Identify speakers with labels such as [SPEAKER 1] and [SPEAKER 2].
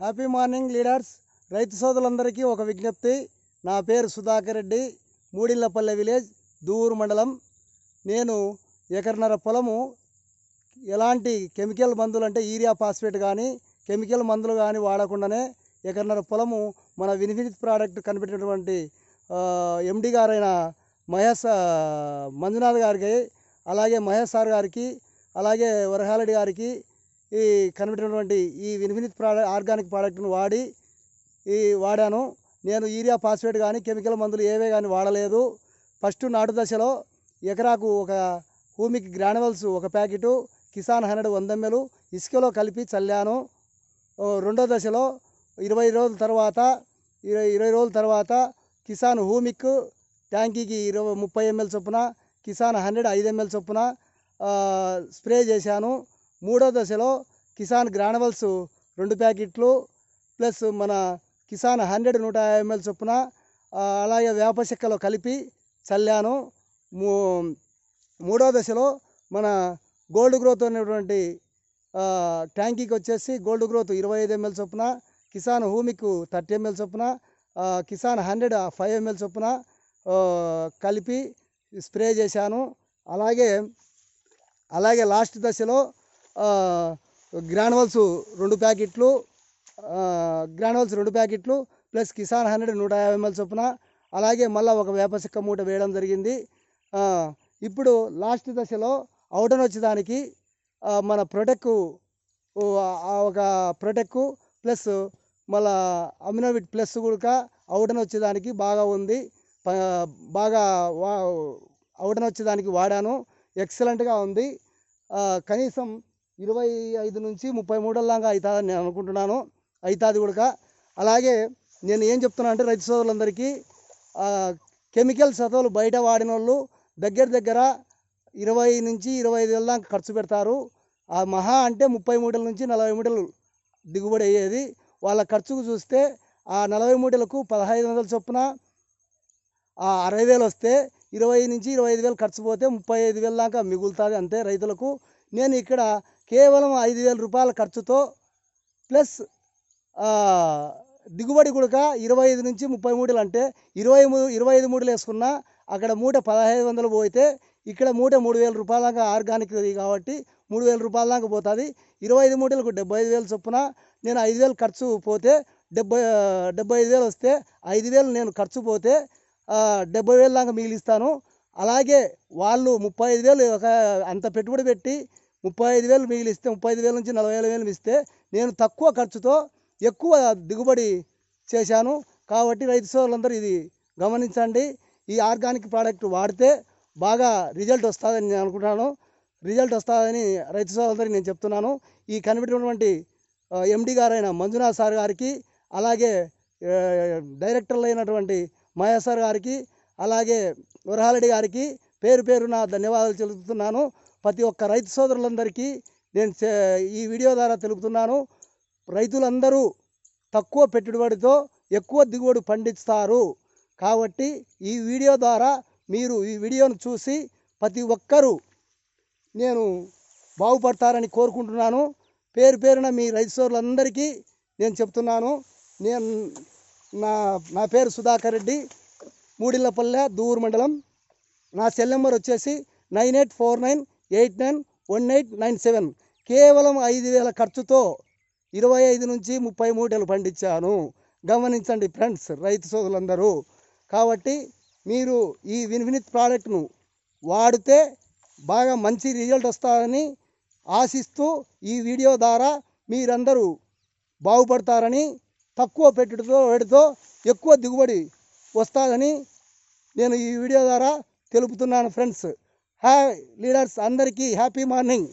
[SPEAKER 1] Happy morning leaders రైతు సోదరులందరికీ ఒక విజ్ఞప్తి. నా పేరు సుధాకర్ రెడ్డి. మూడిళ్ళపల్లె విలేజ్ దూరు మండలం. నేను ఎకరన్నర పొలము. ఎలాంటి కెమికల్ మందులు అంటే యూరియా ఫాస్ఫేట్ కానీ కెమికల్ మందులు కానీ వాడకుండానే ఎకరన్నర పొలము మన వినిఫినిత్ ప్రోడక్ట్ కనిపెట్టినటువంటి ఎండి గారైన మహేష్ మంజునాథ్ గారికి అలాగే మహేష్ సార్ గారికి అలాగే వరహాలడి గారికి ఈ కనిపెట్టినటువంటి ఈ వినిఫినిట్ ప్రోడక్ట్ ఆర్గానిక్ ప్రోడక్ట్ను వాడి ఈ వాడాను. నేను యూరియా ఫాస్ఫేట్ కానీ కెమికల్ మందులు ఏవే కానీ వాడలేదు. ఫస్ట్ నాటు దశలో ఎకరాకు ఒక భూమికి గ్రానువల్స్ ఒక ప్యాకెటు కిసాన్ హండ్రెడ్ వంద ఎంఎలు ఇసుకలో కలిపి చల్లాను. రెండో దశలో ఇరవై రోజుల తర్వాత ఇరవై ఇరవై రోజుల తర్వాత కిసాన్ హూమిక్ ట్యాంకీకి ఇరవై ముప్పై ఎంఎల్ చొప్పున కిసాన్ హండ్రెడ్ ఐదు ఎంఎల్ చొప్పున స్ప్రే చేశాను. మూడో దశలో కిసాన్ గ్రానువల్స్ రెండు ప్యాకెట్లు ప్లస్ మన కిసాన్ హండ్రెడ్ నూట యాభై ఎంఎల్ చొప్పున అలాగే వేప చెక్కలో కలిపి చల్లాను. మూ మూడో దశలో మన గోల్డ్ గ్రోత్ అనేటువంటి ట్యాంకీకి వచ్చేసి గోల్డ్ గ్రోత్ ఇరవై ఐదు ఎంఎల్ చొప్పున కిసాన్ హూమికు థర్టీ ఎంఎల్ చొప్పున కిసాన్ హండ్రెడ్ ఫైవ్ ఎంఎల్ చొప్పున కలిపి స్ప్రే చేశాను. అలాగే అలాగే లాస్ట్ దశలో గ్రానువల్స్ రెండు ప్యాకెట్లు గ్రానువల్స్ రెండు ప్యాకెట్లు ప్లస్ కిసాన్ హండ్రెడ్ నూట యాభై ఎంఎల్ చొప్పున అలాగే మళ్ళీ ఒక వేప మూట వేయడం జరిగింది. ఇప్పుడు లాస్ట్ దశలో అవుటన్ వచ్చేదానికి మన ప్రొటెక్ ఒక ప్రొటెక్ ప్లస్ మళ్ళా అమినోవిట్ ప్లస్ కూడా అవుటన్ వచ్చేదానికి బాగా ఉంది. బాగా వా అవుటన్ వచ్చేదానికి వాడాను. ఎక్సలెంట్గా ఉంది. కనీసం ఇరవై ఐదు నుంచి ముప్పై మూడల్లాగా అవుతుందని నేను అనుకుంటున్నాను. అవుతుంది కూడా అలాగే నేను ఏం చెప్తున్నా అంటే రైతు సోదరులందరికీ కెమికల్ సతవులు బయట వాడిన వాళ్ళు దగ్గర దగ్గర ఇరవై నుంచి ఇరవై ఐదు వేల దాకా ఖర్చు పెడతారు. ఆ మహా అంటే ముప్పై మూటల నుంచి నలభై మూటలు దిగుబడి అయ్యేది. వాళ్ళ ఖర్చుకు చూస్తే ఆ నలభై మూటలకు పదహైదు వందల చొప్పున ఆ అరవై వేలు వస్తే ఇరవై నుంచి ఇరవై ఐదు వేలు ఖర్చు పోతే ముప్పై ఐదు వేల దాకా మిగులుతుంది అంతే రైతులకు. నేను ఇక్కడ కేవలం ఐదు వేల రూపాయల ఖర్చుతో ప్లస్ దిగుబడి కూడా ఇరవై ఐదు నుంచి ముప్పై మూటలు అంటే ఇరవై మూడు ఇరవై ఐదు మూటలు వేసుకున్నా అక్కడ మూట పదహైదు వందలు పోతే ఇక్కడ మూట మూడు వేల రూపాయల దాకా ఆర్గానిక్ కాబట్టి మూడు వేల రూపాయల దాకా పోతుంది. ఇరవై ఐదు మూటలకు డెబ్బై ఐదు వేలు చొప్పున నేను ఐదు వేలు ఖర్చు పోతే డెబ్బై డెబ్బై ఐదు వేలు వస్తే ఐదు వేలు నేను ఖర్చు పోతే డెబ్బై వేలు దాకా మిగిలిస్తాను. అలాగే వాళ్ళు ముప్పై ఐదు వేలు ఒక అంత పెట్టుబడి పెట్టి ముప్పై ఐదు వేలు మిగిలిస్తే ముప్పై ఐదు వేల నుంచి నలభై ఐదు వేలు ఇస్తే నేను తక్కువ ఖర్చుతో ఎక్కువ దిగుబడి చేశాను. కాబట్టి రైతు సోదరులందరూ ఇది గమనించండి. ఈ ఆర్గానిక్ ప్రోడక్ట్ వాడితే బాగా రిజల్ట్ వస్తుందని నేను అనుకుంటున్నాను. రిజల్ట్ వస్తుందని రైతు సోదరులందరికీ నేను చెప్తున్నాను. ఈ కనిపెట్టినటువంటి ఎండి గారైన మంజునాథ్ సార్ గారికి అలాగే డైరెక్టర్లు అయినటువంటి మహేష్ సార్ గారికి అలాగే వరహాలడి గారికి పేరు పేరున ధన్యవాదాలు చెబుతున్నాను ప్రతి ఒక్క రైతు సోదరులందరికీ నేను చే- ఈ వీడియో ద్వారా తెలుపుతున్నాను. రైతులందరూ తక్కువ పెట్టుబడితో ఎక్కువ దిగుబడి పండిస్తారు. కాబట్టి ఈ వీడియో ద్వారా మీరు ఈ వీడియోను చూసి ప్రతి ఒక్కరూ నేను బాగుపడతారని కోరుకుంటున్నాను. పేరు పేరున మీ రైతు సోదరులందరికీ నేను చెప్తున్నాను. నేను నా నా పేరు సుధాకర్ రెడ్డి మూడిళ్ళపల్లె దూరు మండలం. నా సెల్ నెంబర్ వచ్చేసి nine eight four nine eight nine one eight nine seven. కేవలం ఐదు వేల ఖర్చుతో ఇరవై ఐదు నుంచి ముప్పై మూటలు పండించాను. గమనించండి ఫ్రెండ్స్ రైతు సోదరులందరూ. కాబట్టి మీరు ఈ విన్వినిత్ ప్రోడక్ట్ను వాడితే బాగా మంచి రిజల్ట్ వస్తారని ఆశిస్తూ ఈ వీడియో ద్వారా మీరందరూ బాగుపడతారని తక్కువ పెట్టుతో పెడితో ఎక్కువ దిగుబడి వస్తుందని నేను ఈ వీడియో ద్వారా తెలుపుతున్నాను ఫ్రెండ్స్. హాయ్ లీడర్స్ అందరికీ హ్యాపీ మార్నింగ్.